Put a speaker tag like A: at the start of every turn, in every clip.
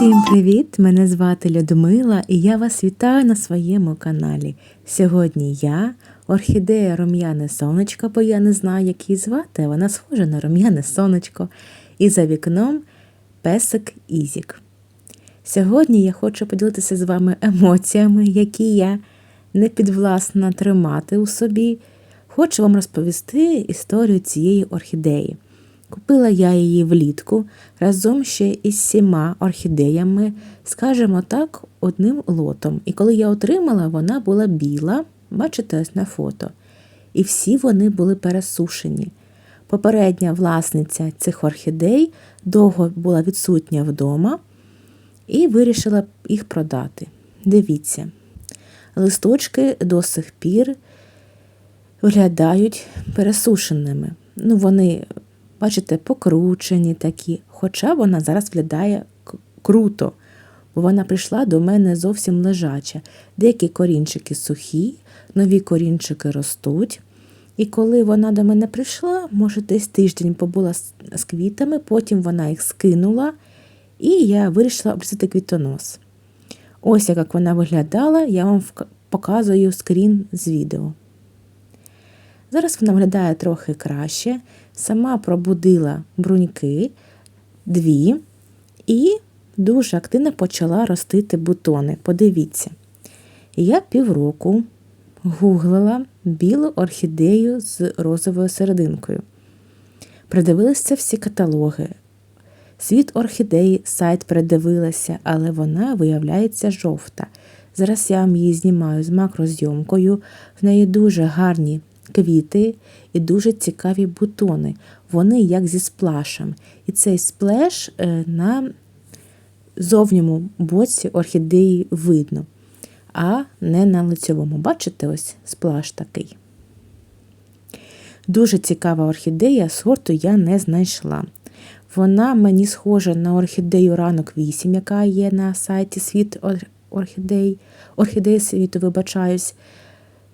A: Всім привіт! Мене звати Людмила і я вас вітаю на своєму каналі. Сьогодні я, орхідея Рум'яне Сонечко, бо я не знаю, як її звати, вона схожа на рум'яне сонечко. І за вікном песик Ізік. Сьогодні я хочу поділитися з вами емоціями, які я не підвласна тримати у собі. Хочу вам розповісти історію цієї орхідеї. Купила я її влітку разом ще із сіма орхідеями, скажімо так, одним лотом. І коли я отримала, вона була біла, бачите ось на фото. І всі вони були пересушені. Попередня власниця цих орхідей довго була відсутня вдома і вирішила їх продати. Дивіться, листочки до сих пір виглядають пересушеними. Ну, вони бачите, покручені такі. Хоча вона зараз виглядає круто, бо вона прийшла до мене зовсім лежача. Деякі корінчики сухі, нові корінчики ростуть. І коли вона до мене прийшла, може, десь тиждень побула з квітами, потім вона їх скинула, і я вирішила обрізати квітонос. Ось як вона виглядала, я вам показую скрін з відео. Зараз вона виглядає трохи краще. Сама пробудила бруньки дві і дуже активно почала ростити бутони. Подивіться, я півроку гуглила білу орхідею з розовою серединкою. Придивилися всі каталоги. Світ орхідеї, сайт передивилася, але вона виявляється жовта. Зараз я вам її знімаю з макрозйомкою. В неї дуже гарні квіти і дуже цікаві бутони. Вони як зі сплашем. І цей сплеш е, на зовньому боці орхідеї видно, а не на лицьовому. Бачите, ось сплаш такий. Дуже цікава орхідея, сорту я не знайшла. Вона мені схожа на орхідею ранок 8, яка є на сайті світ орхідей, орхідеї світу, вибачаюсь.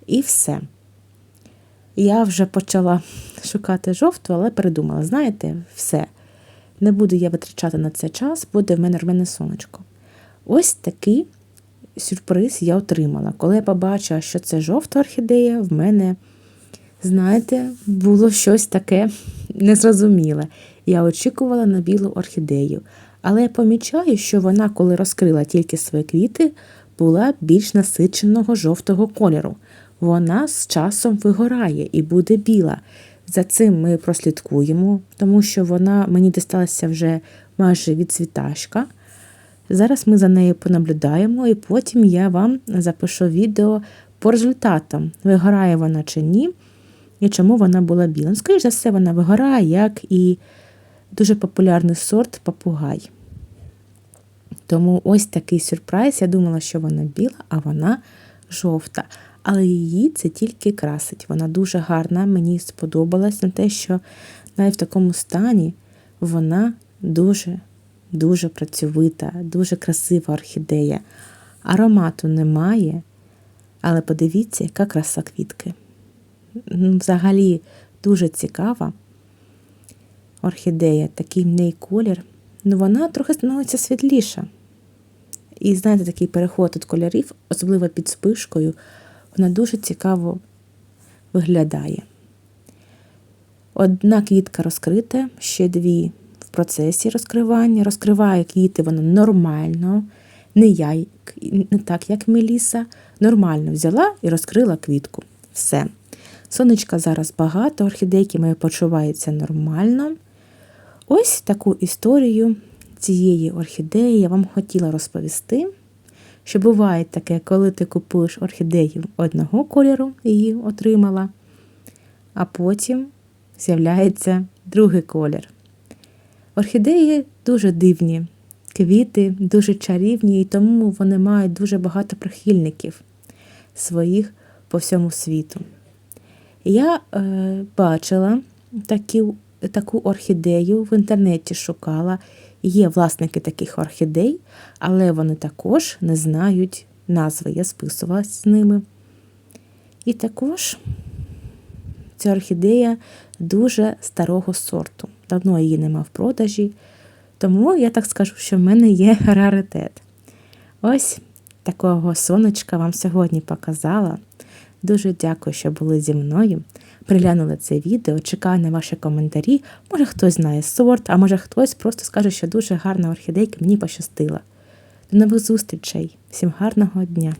A: І все. Я вже почала шукати жовту, але передумала, знаєте, все. Не буду я витрачати на це час, буде в мене рвене сонечко. Ось такий сюрприз я отримала. Коли я побачила, що це жовта орхідея, в мене, знаєте, було щось таке незрозуміле. Я очікувала на білу орхідею. Але я помічаю, що вона, коли розкрила тільки свої квіти, була більш насиченого жовтого кольору вона з часом вигорає і буде біла. За цим ми прослідкуємо, тому що вона мені дісталася вже майже від цвіташка. Зараз ми за нею понаблюдаємо, і потім я вам запишу відео по результатам, вигорає вона чи ні, і чому вона була біла. Ну, Скоріше за все, вона вигорає, як і дуже популярний сорт папугай. Тому ось такий сюрприз. Я думала, що вона біла, а вона жовта але її це тільки красить. Вона дуже гарна, мені сподобалась на те, що навіть в такому стані вона дуже-дуже працьовита, дуже красива орхідея. Аромату немає, але подивіться, яка краса квітки. Взагалі дуже цікава орхідея, такий в неї колір. Ну вона трохи становиться світліша. І знаєте, такий переход від кольорів, особливо під спишкою. Вона дуже цікаво виглядає. Одна квітка розкрита, ще дві в процесі розкривання. Розкриває квіти вона нормально, не я, не так, як Меліса. Нормально взяла і розкрила квітку. Все. Сонечка зараз багато, орхідейки мої почуваються нормально. Ось таку історію цієї орхідеї я вам хотіла розповісти що буває таке, коли ти купуєш орхідею одного кольору, її отримала, а потім з'являється другий колір. Орхідеї дуже дивні, квіти дуже чарівні, і тому вони мають дуже багато прихильників своїх по всьому світу. Я е, бачила такі, таку орхідею в інтернеті шукала Є власники таких орхідей, але вони також не знають назви. Я списувалася з ними. І також ця орхідея дуже старого сорту. Давно її нема в продажі. Тому я так скажу, що в мене є раритет. Ось такого сонечка вам сьогодні показала. Дуже дякую, що були зі мною. Приглянули це відео, чекаю на ваші коментарі. Може хтось знає сорт, а може хтось просто скаже, що дуже гарна орхідейка, мені пощастила. До нових зустрічей. Всім гарного дня!